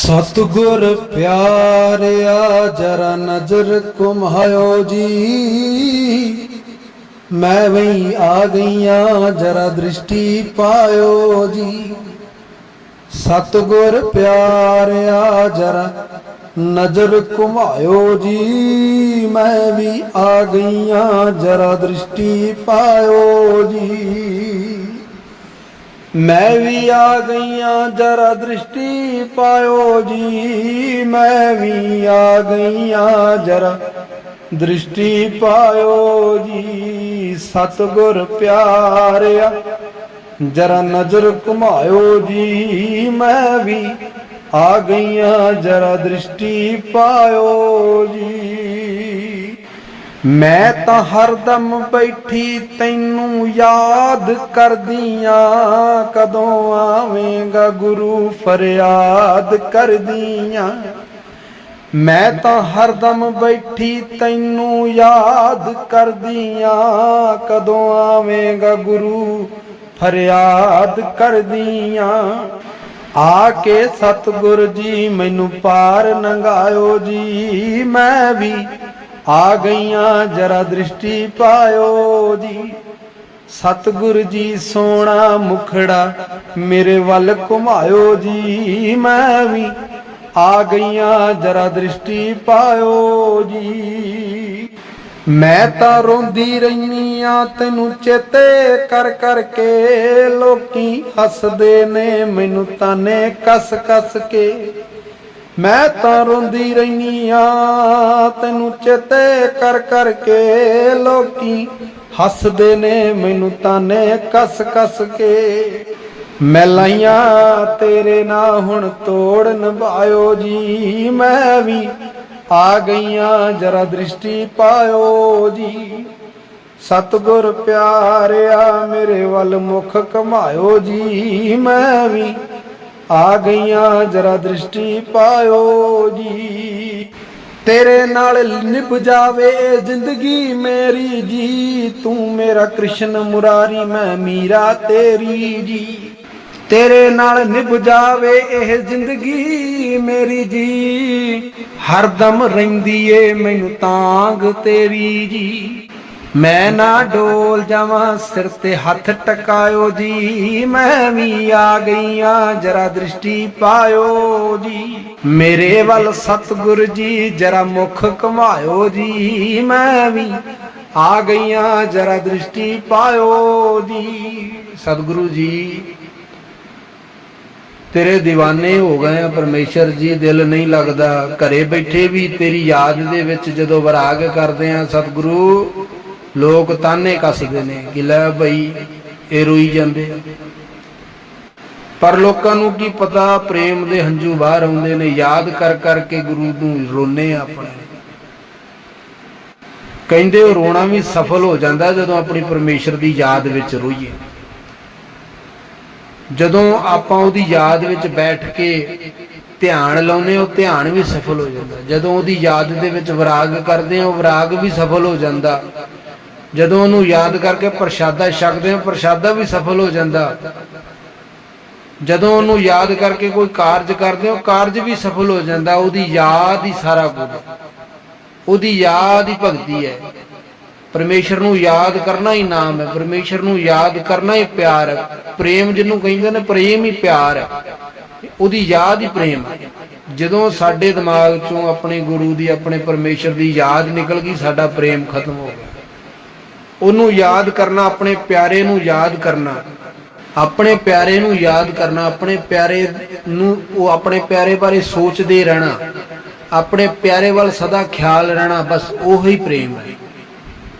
ਸਤਿਗੁਰ ਪਿਆਰਿਆ, ਜਰਾ ਨਜ਼ਰ ਘੁਮਾਇਓ ਜੀ। ਮੈਂ ਵਈ ਆ ਗਈਆਂ, ਜਰਾ ਦ੍ਰਿਸ਼ਟੀ ਪਾਇਓ ਜੀ। ਸਤਿਗੁਰ ਪਿਆਰਿਆ, ਜਰਾ ਨਜ਼ਰ ਘੁਮਾਇਓ ਜੀ। ਮੈਂ ਵੀ ਆ ਗਈਆਂ, ਜਰਾ ਦ੍ਰਿਸ਼ਟੀ ਪਾਇਓ ਜੀ। ਮੈਂ ਵੀ ਆ ਗਈਆਂ, ਜਰਾ ਦ੍ਰਿਸ਼ਟੀ ਪਾਇਓ ਜੀ। ਮੈਂ ਵੀ ਆ ਗਈਆਂ, ਜਰਾ ਦ੍ਰਿਸ਼ਟੀ ਪਾਇਓ ਜੀ। ਸਤਿਗੁਰ ਪਿਆਰਿਆ, ਜਰਾ ਨਜ਼ਰ ਘੁਮਾਇਓ ਜੀ। ਮੈਂ ਵੀ ਆ ਗਈਆਂ, ਜਰਾ ਦ੍ਰਿਸ਼ਟੀ ਪਾਇਓ ਮੈਂ ਤਾਂ ਹਰਦਮ ਬੈਠੀ ਤੈਨੂੰ ਯਾਦ ਕਰਦੀਆਂ, ਕਦੋਂ ਆਵੇਂਗਾ ਗੁਰੂ ਫਰਿਆਦ ਕਰਦੀਆਂ। ਮੈਂ ਤਾਂ ਹਰਦਮ ਬੈਠੀ ਤੈਨੂੰ ਯਾਦ ਕਰਦੀਆਂ, ਕਦੋਂ ਆਵੇਂਗਾ ਗੁਰੂ ਫਰਿਆਦ ਕਰਦੀਆਂ। ਆ ਕੇ ਸਤਿਗੁਰ ਜੀ ਮੈਨੂੰ ਪਾਰ ਨੰਗਾਇਓ ਜੀ, ਮੈਂ ਵੀ ਆ ਗਈਆਂ, ਜਰਾ ਦ੍ਰਿਸ਼ਟੀ ਪਾਇਓ ਜੀ। ਸਤਿਗੁਰ ਜੀ ਸੋਹਣਾ ਮੁਖੜਾ ਮੇਰੇ ਵੱਲ ਘੁਮਾਇਓ ਜੀ। ਮੈਂ ਵੀ ਆ ਗਈਆਂ, ਜਰਾ ਦ੍ਰਿਸ਼ਟੀ ਪਾਇਓ ਜੀ। ਮੈਂ ਤਾਂ ਰੋਂਦੀ ਰਹਿਨੀ ਆ ਤੈਨੂੰ ਚੇਤੇ ਕਰ ਕਰਕੇ। ਲੋਕੀ ਹੱਸਦੇ ਨੇ, ਮੈਨੂੰ ਤਾਨੇ ਕਸ ਕਸ ਕੇ। ਮੈਂ ਤਾਂ ਰੋਂਦੀ ਰਹਿਨੀ ਆ, ਤੈਨੂੰ ਚੇਤੇ ਕਰ ਕਰਕੇ ਲੋਕੀ ਹੱਸਦੇ ਨੇ, ਮੈਨੂੰ ਤਾਨੇ ਕਸ ਕਸ ਕੇ। ਮੈਂ ਲਾਈਆਂ ਤੇਰੇ ਨਾਲ ਹੁਣ ਤੋੜ ਨਿਭਾਇਓ ਜੀ, ਮੈਂ ਵੀ ਆ ਗਈਆਂ, ਜਰਾ ਦ੍ਰਿਸ਼ਟੀ ਪਾਇਓ ਜੀ। ਸਤਿਗੁਰ ਪਿਆਰਿਆ, ਮੇਰੇ ਵੱਲ ਮੁਖ ਕਮਾਇਓ ਜੀ, ਮੈਂ ਵੀ ਆ ਗਈਆਂ, ਜਰਾ ਦ੍ਰਿਸ਼ਟੀ ਪਾਇਓ ਜੀ। ਤੇਰੇ ਨਾਲ ਨਿਭ ਜਾਵੇ ਜ਼ਿੰਦਗੀ ਮੇਰੀ ਜੀ। ਤੂੰ ਮੇਰਾ ਕ੍ਰਿਸ਼ਨ ਮੁਰਾਰੀ, ਮੈਂ ਮੀਰਾ ਤੇਰੀ ਜੀ। ਤੇਰੇ ਨਾਲ ਨਿਭ ਜਾਵੇ ਇਹ ਜ਼ਿੰਦਗੀ ਮੇਰੀ ਜੀ। ਹਰਦਮ ਰਹਿੰਦੀ ਏ ਮੈਨੂੰ ਤਾਂਗ ਤੇਰੀ ਜੀ। ਮੈਂ ਨਾ ਡੋਲ ਜਾਵਾਂ, ਸਿਰ ਤੇ ਹੱਥ ਟਕਾਇਓ ਜੀ। ਮੈਂ ਵੀ ਆ ਗਈਆਂ, ਜਰਾ ਦ੍ਰਿਸ਼ਟੀ ਪਾਇਓ ਜੀ। ਮੇਰੇ ਵੱਲ ਸਤਿਗੁਰ ਜੀ, ਜਰਾ ਮੁਖ ਘਮਾਇਓ ਜੀ। ਮੈਂ ਵੀ ਆ ਗਈਆਂ, ਜਰਾ ਦ੍ਰਿਸ਼ਟੀ ਪਾਇਓ ਜੀ। ਸਤਿਗੁਰੂ ਜੀ, ਤੇਰੇ دیਵਾਨੇ ਹੋ ਗਏ ਆ ਪਰਮੇਸ਼ਰ ਜੀ, ਦਿਲ ਨਹੀਂ ਲੱਗਦਾ। ਘਰੇ ਬੈਠੇ ਵੀ ਤੇਰੀ ਯਾਦ ਦੇ ਵਿੱਚ ਜਦੋਂ ਵਿਰਾਗ ਕਰਦੇ ਆ, ਸਤਿਗੁਰੂ। ਲੋਕ ਤਾਨੇ ਕੱਸਦੇ ਨੇ ਕਿ ਲੈ ਬਈ, ਇਹ ਰੋਈ ਜਾਂਦੇ ਪਰ ਲੋਕਾਂ ਨੂੰ ਕੀ ਪਤਾ, ਪ੍ਰੇਮ ਦੇ ਹੰਝੂ ਬਾਹਰ ਆਉਂਦੇ ਨੇ, ਯਾਦ ਕਰ ਕਰਕੇ ਗੁਰੂ ਨੂੰ ਰੋਨੇ ਆਪਣੇ। ਕਹਿੰਦੇ ਉਹ ਰੋਣਾ ਵੀ ਸਫਲ ਹੋ ਜਾਂਦਾ ਜਦੋਂ ਆਪਣੀ ਪਰਮੇਸ਼ਰ ਦੀ ਯਾਦ ਵਿੱਚ ਰੋਈਏ। ਜਦੋਂ ਆਪਾਂ ਉਹਦੀ ਯਾਦ ਵਿੱਚ ਬੈਠ ਕੇ ਧਿਆਨ ਲਾਉਨੇ ਉਹ ਧਿਆਨ ਵੀ ਸਫਲ ਹੋ ਜਾਂਦਾ। ਜਦੋਂ ਉਹਦੀ ਯਾਦ ਦੇ ਵਿੱਚ ਵਿਰਾਗ ਕਰਦੇ ਆ ਉਹ ਵਿਰਾਗ ਵੀ ਸਫਲ ਹੋ ਜਾਂਦਾ। ਜਦੋਂ ਉਹਨੂੰ ਯਾਦ ਕਰਕੇ ਪ੍ਰਸ਼ਾਦਾ ਛਕਦੇ ਹੋ, ਪ੍ਰਸ਼ਾਦਾ ਵੀ ਸਫਲ ਹੋ ਜਾਂਦਾ। ਜਦੋਂ ਉਹਨੂੰ ਯਾਦ ਕਰਕੇ ਕੋਈ ਕਾਰਜ ਕਰਦੇ ਆ ਕਾਰਜ ਵੀ ਸਫਲ ਹੋ ਜਾਂਦਾ। ਉਹਦੀ ਯਾਦ ਹੀ ਸਾਰਾ ਕੁਝ। ਉਹਦੀ ਯਾਦ ਹੀ ਭਗਤੀ ਹੈ। ਪਰਮੇਸ਼ਰ ਨੂੰ ਯਾਦ ਕਰਨਾ ਹੀ ਨਾਮ ਹੈ। ਪਰਮੇਸ਼ਰ ਨੂੰ ਯਾਦ ਕਰਨਾ ਹੀ ਪਿਆਰ ਹੈ। ਪ੍ਰੇਮ ਜਿਹਨੂੰ ਕਹਿੰਦੇ ਨੇ, ਪ੍ਰੇਮ ਹੀ ਪਿਆਰ ਹੈ। ਉਹਦੀ ਯਾਦ ਹੀ ਪ੍ਰੇਮ ਹੈ। ਜਦੋਂ ਸਾਡੇ ਦਿਮਾਗ ਚੋਂ ਆਪਣੇ ਗੁਰੂ ਦੀ, ਆਪਣੇ ਪਰਮੇਸ਼ਰ ਦੀ ਯਾਦ ਨਿਕਲ ਗਈ, ਸਾਡਾ ਪ੍ਰੇਮ ਖਤਮ ਹੋ ਗਿਆ। ਉਹਨੂੰ ਯਾਦ ਕਰਨਾ, ਆਪਣੇ ਪਿਆਰੇ ਨੂੰ ਯਾਦ ਕਰਨਾ। ਆਪਣੇ ਪਿਆਰੇ ਨੂੰ ਯਾਦ ਕਰਨਾ, ਆਪਣੇ ਪਿਆਰੇ ਨੂੰ, ਉਹ ਆਪਣੇ ਪਿਆਰੇ ਬਾਰੇ ਸੋਚਦੇ ਰਹਿਣਾ। ਆਪਣੇ ਪਿਆਰੇ ਵੱਲ ਸਦਾ ਖਿਆਲ ਰਹਿਣਾ, ਬਸ ਉਹੀ ਪ੍ਰੇਮ ਹੈ।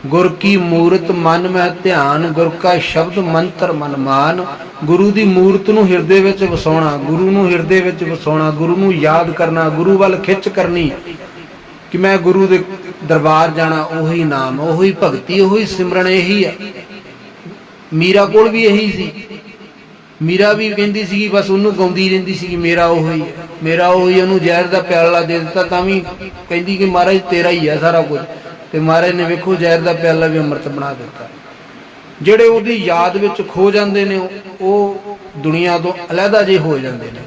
ਗੁਰ ਕੀ ਮੂਰਤ ਮਨ ਮੈਂ ਧਿਆਨ, ਗੁਰ ਕਾ ਸ਼ਬਦ ਮੰਤਰ ਮਨ ਮਾਨ। ਗੁਰੂ ਦੀ ਮੂਰਤ ਨੂੰ ਹਿਰਦੇ ਵਿੱਚ ਵਸਾਉਣਾ, ਗੁਰੂ ਨੂੰ ਹਿਰਦੇ ਵਿੱਚ ਵਸਾਉਣਾ, ਗੁਰੂ ਨੂੰ ਯਾਦ ਕਰਨਾ, ਗੁਰੂ ਵੱਲ ਖਿੱਚ ਕਰਨੀ। ਕਿ ਮੈਂ ਗੁਰੂ ਦੇ ਦਰਬਾਰ ਜਾਣਾ ਉਹੀ ਨਾਮ, ਉਹੀ ਭਗਤੀ, ਉਹੀ ਸਿਮਰਨ ਇਹੀ ਹੈ ਮੀਰਾ ਕੋਲ ਵੀ ਇਹੀ ਸੀ। ਮੀਰਾ ਵੀ ਕਹਿੰਦੀ ਸੀ ਬਸ ਉਹਨੂੰ ਗਾਉਂਦੀ ਰਹਿੰਦੀ ਸੀ ਮੇਰਾ ਉਹੀ ਮੇਰਾ ਉਹੀ ਉਹਨੂੰ ਜ਼ਹਿਰ ਦਾ ਪਿਆਲਾ ਦੇ ਦਿੱਤਾ, ਤਾਂ ਵੀ ਕਹਿੰਦੀ ਕਿ ਮਹਾਰਾਜ ਤੇਰਾ ਹੀ ਹੈ ਸਾਰਾ ਕੁਝ। ਤੇ ਮਹਾਰਾਜ ਨੇ ਵੇਖੋ ਜ਼ਹਿਰ ਦਾ ਪਿਆਲਾ ਵੀ ਅੰਮ੍ਰਿਤ ਬਣਾ ਦਿੱਤਾ। ਜਿਹੜੇ ਉਹਦੀ ਯਾਦ ਵਿੱਚ ਖੋ ਜਾਂਦੇ ਨੇ, ਉਹ ਦੁਨੀਆ ਤੋਂ ਅਲੱਗਾ ਜੇ ਹੋ ਜਾਂਦੇ ਨੇ।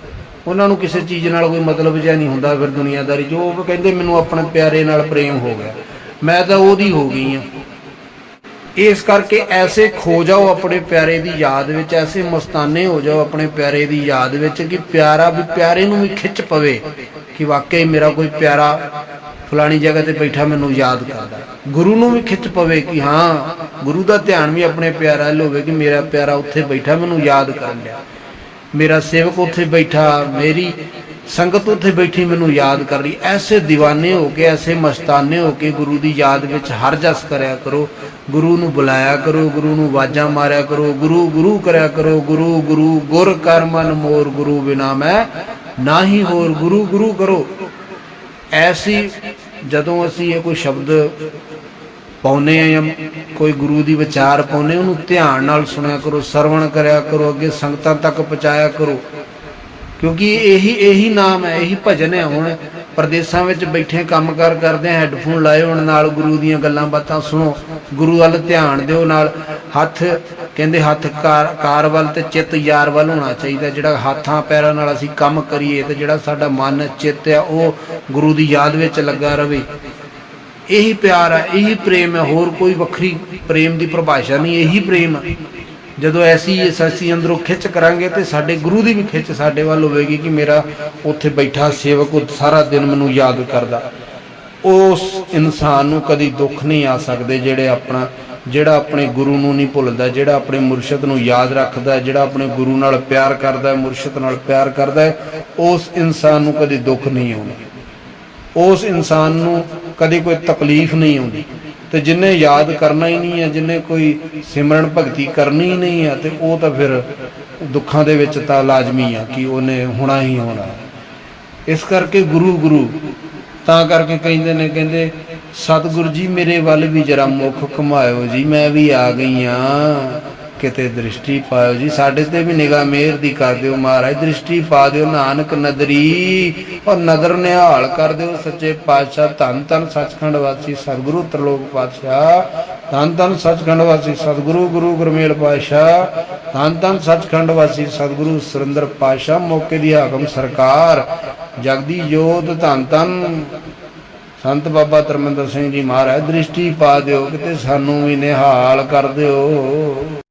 ਉਹਨਾਂ ਨੂੰ ਕਿਸੇ ਚੀਜ਼ ਨਾਲ ਕੋਈ ਮਤਲਬ ਜਿਹਾ ਨਹੀਂ ਹੁੰਦਾ ਫਿਰ ਦੁਨੀਆਦਾਰੀ, ਜੋ ਉਹ ਕਹਿੰਦੇ ਮੈਨੂੰ ਆਪਣੇ ਪਿਆਰੇ ਨਾਲ ਪ੍ਰੇਮ ਹੋ ਗਿਆ। ਮੈਂ ਤਾਂ ਉਹਦੀ ਹੋ ਗਈ ਆ ਇਸ ਕਰਕੇ ਐਸੇ ਖੋ ਜਾਓ ਆਪਣੇ ਪਿਆਰੇ ਦੀ ਯਾਦ ਵਿੱਚ, ਐਸੇ ਮਸਤਾਨੇ ਹੋ ਜਾਓ ਆਪਣੇ ਪਿਆਰੇ ਦੀ ਯਾਦ ਵਿੱਚ ਕਿ ਪਿਆਰਾ ਵੀ ਪਿਆਰੇ ਨੂੰ ਵੀ ਖਿੱਚ ਪਵੇ ਕਿ ਵਾਕਈ ਮੇਰਾ ਕੋਈ ਪਿਆਰਾ ਫਲਾਣੀ ਜਗ੍ਹਾ ਤੇ ਬੈਠਾ ਮੈਨੂੰ ਯਾਦ ਕਰਦਾ। ਗੁਰੂ ਨੂੰ ਵੀ ਖਿੱਚ ਪਵੇ ਕਿ ਹਾਂ, ਗੁਰੂ ਦਾ ਧਿਆਨ ਵੀ ਆਪਣੇ ਪਿਆਰਾ ਵੱਲ ਹੋਵੇ ਕਿ ਮੇਰਾ ਪਿਆਰਾ ਉੱਥੇ ਬੈਠਾ ਮੈਨੂੰ ਯਾਦ ਕਰਨ ਲਿਆ। ਮੇਰਾ ਸੇਵਕ ਉੱਥੇ ਬੈਠਾ, ਮੇਰੀ ਸੰਗਤ ਉੱਥੇ ਬੈਠੀ ਮੈਨੂੰ ਯਾਦ ਕਰ ਰਹੀ। ਐਸੇ دیਵਾਨੇ ਹੋ ਕੇ, ਐਸੇ ਮਸਤਾਨੇ ਹੋ ਕੇ ਗੁਰੂ ਦੀ ਯਾਦ ਵਿੱਚ ਹਰ ਜਸ ਕਰਿਆ ਕਰੋ। ਗੁਰੂ ਨੂੰ ਬੁਲਾਇਆ ਕਰੋ, ਗੁਰੂ ਨੂੰ ਆਵਾਜ਼ਾਂ ਮਾਰਿਆ ਕਰੋ, ਗੁਰੂ ਗੁਰੂ ਕਰਿਆ ਕਰੋ, ਗੁਰੂ ਗੁਰੂ, ਗੁਰ ਕਰ ਮਨ ਮੋਰ, ਗੁਰੂ ਬਿਨਾ ਮੈਂ ਨਾਹੀ ਹੋਰ, ਗੁਰੂ ਗੁਰੂ ਕਰੋ। ਐਸੀ ਜਦੋਂ ਅਸੀਂ ਇਹ ਕੋਈ ਸ਼ਬਦ ਪਾਉਨੇ ਆ ਜਾਂ ਕੋਈ ਗੁਰੂ ਦੀ ਵਿਚਾਰ ਪਾਉਨੇ ਉਹਨੂੰ ਧਿਆਨ ਨਾਲ ਸੁਣਿਆ ਕਰੋ, ਸਰਵਣ ਕਰਿਆ ਕਰੋ, ਅੱਗੇ ਸੰਗਤਾਂ ਤੱਕ ਪਹੁੰਚਾਇਆ ਕਰੋ। ਕਿਉਂਕਿ ਇਹੀ ਇਹੀ ਨਾਮ ਹੈ, ਇਹੀ ਭਜਨ ਹੈ ਹੁਣ। ਪ੍ਰਦੇਸ਼ਾਂ ਵਿੱਚ ਬੈਠੇ ਕੰਮ ਕਾਰ ਕਰਦੇ ਹੈੱਡਫੋਨ ਲਾਏ ਹੋਣ ਨਾਲ ਗੁਰੂ ਦੀਆਂ ਗੱਲਾਂ ਬਾਤਾਂ ਸੁਣੋ। ਗੁਰੂ ਵੱਲ ਧਿਆਨ ਦਿਓ ਨਾਲ। ਹੱਥ, ਕਹਿੰਦੇ ਹੱਥ ਕਾਰ ਕਾਰ ਵੱਲ ਤੇ ਚਿੱਤ ਯਾਰ ਵੱਲ ਹੋਣਾ ਚਾਹੀਦਾ। ਜਿਹੜਾ ਹੱਥਾਂ, ਪੈਰਾਂ ਨਾਲ ਅਸੀਂ ਕੰਮ ਕਰੀਏ ਤੇ ਜਿਹੜਾ ਸਾਡਾ ਮਨ, ਚਿੱਤ ਆ, ਉਹ ਗੁਰੂ ਦੀ ਯਾਦ ਵਿੱਚ ਲੱਗਾ ਰਵੇ ਇਹੀ ਪਿਆਰ ਹੈ ਇਹੀ ਪ੍ਰੇਮ ਹੈ ਹੋਰ ਕੋਈ ਵੱਖਰੀ ਪ੍ਰੇਮ ਦੀ ਪਰਿਭਾਸ਼ਾ ਨਹੀਂ, ਇਹੀ ਪ੍ਰੇਮ ਹੈ ਜਦੋਂ ਐਸੀ ਅਸੀਂ ਅੰਦਰੋਂ ਖਿੱਚ ਕਰਾਂਗੇ ਤੇ ਸਾਡੇ ਗੁਰੂ ਦੀ ਵੀ ਖਿੱਚ ਸਾਡੇ ਵੱਲ ਹੋਵੇਗੀ ਕਿ ਮੇਰਾ ਉੱਥੇ ਬੈਠਾ ਸੇਵਕ ਉਹ ਸਾਰਾ ਦਿਨ ਮੈਨੂੰ ਯਾਦ ਕਰਦਾ। ਉਸ ਇਨਸਾਨ ਨੂੰ ਕਦੀ ਦੁੱਖ ਨਹੀਂ ਆ ਸਕਦੇ ਜਿਹੜੇ ਆਪਣਾ, ਜਿਹੜਾ ਆਪਣੇ ਗੁਰੂ ਨੂੰ ਨਹੀਂ ਭੁੱਲਦਾ, ਜਿਹੜਾ ਆਪਣੇ ਮੁਰਸ਼ਿਦ ਨੂੰ ਯਾਦ ਰੱਖਦਾ, ਜਿਹੜਾ ਆਪਣੇ ਗੁਰੂ ਨਾਲ ਪਿਆਰ ਕਰਦਾ ਹੈ ਮੁਰਸ਼ਿਦ ਨਾਲ ਪਿਆਰ ਕਰਦਾ ਹੈ ਉਸ ਇਨਸਾਨ ਨੂੰ ਕਦੀ ਦੁੱਖ ਨਹੀਂ ਆਉਂਦਾ। ਉਸ ਇਨਸਾਨ ਨੂੰ ਕਦੇ ਕੋਈ ਤਕਲੀਫ ਨਹੀਂ ਆਉਂਦੀ। ਤੇ ਜਿਨੇ ਯਾਦ ਕਰਨਾ ਹੀ ਨਹੀਂ ਹੈ, ਜਿਨੇ ਕੋਈ ਸਿਮਰਨ ਭਗਤੀ ਕਰਨੀ ਹੀ ਨਹੀਂ ਹੈ, ਤੇ ਉਹ ਤਾਂ ਫਿਰ ਦੁੱਖਾਂ ਦੇ ਵਿੱਚ ਤਾਂ ਲਾਜ਼ਮੀ ਆ ਕਿ ਉਹਨੇ ਹੋਣਾ ਹੀ ਹੋਣਾ। ਇਸ ਕਰਕੇ ਗੁਰੂ ਗੁਰੂ, ਤਾਂ ਕਰਕੇ ਕਹਿੰਦੇ ਨੇ, ਕਹਿੰਦੇ, ਸਤਿਗੁਰੂ ਜੀ, ਮੇਰੇ ਵੱਲ ਵੀ ਜਰਾ ਮੁਖ ਘੁਮਾਇਓ ਜੀ, ਮੈਂ ਵੀ ਆ ਗਈ ਆ। ਕਿਤੇ ਦ੍ਰਿਸ਼ਟੀ ਪਾਇਓ ਜੀ। ਸਾਡੇ ਤੇ ਵੀ ਨਿਗਾਹ ਮਿਹਰ ਦੀ ਕਰ ਦਿਓ ਮਹਾਰਾਜ। ਦ੍ਰਿਸ਼ਟੀ ਪਾ ਦਿਓ ਨਾਨਕ ਨਦਰੀ, ਔਰ ਨਦਰ ਨਿਹਾਲ ਕਰ ਦਿਓ ਸੱਚੇ ਪਾਤਸ਼ਾਹ। ਧੰਨ ਧੰਨ ਸੱਚਖੰਡ ਵਾਸੀ ਸਤਿਗੁਰੂ ਤਰਲੋਕ ਪਾਤਸ਼ਾਹ। ਧੰਨ ਧੰਨ ਸੱਚਖੰਡ ਵਾਸੀ ਸਤਿਗੁਰੂ ਗੁਰੂ ਗੁਰਮੇਲ ਪਾਤਸ਼ਾਹ। ਧੰਨ ਧੰਨ ਸੱਚਖੰਡ ਵਾਸੀ ਸਤਿਗੁਰੂ ਸੁਰਿੰਦਰ ਪਾਤਸ਼ਾਹ। ਮੌਕੇ ਦੀ ਹਾਕਮ ਸਰਕਾਰ। ਜਗਦੀ ਜੋਤ ਧੰਨ ਧੰਨ ਸੰਤ ਬਾਬਾ ਧਰਮਿੰਦਰ ਸਿੰਘ ਜੀ ਮਹਾਰਾਜ। ਦ੍ਰਿਸ਼ਟੀ ਪਾ ਦਿਓ, ਕਿਤੇ ਸਾਨੂੰ ਵੀ ਨਿਹਾਲ ਕਰ ਦਿਓ।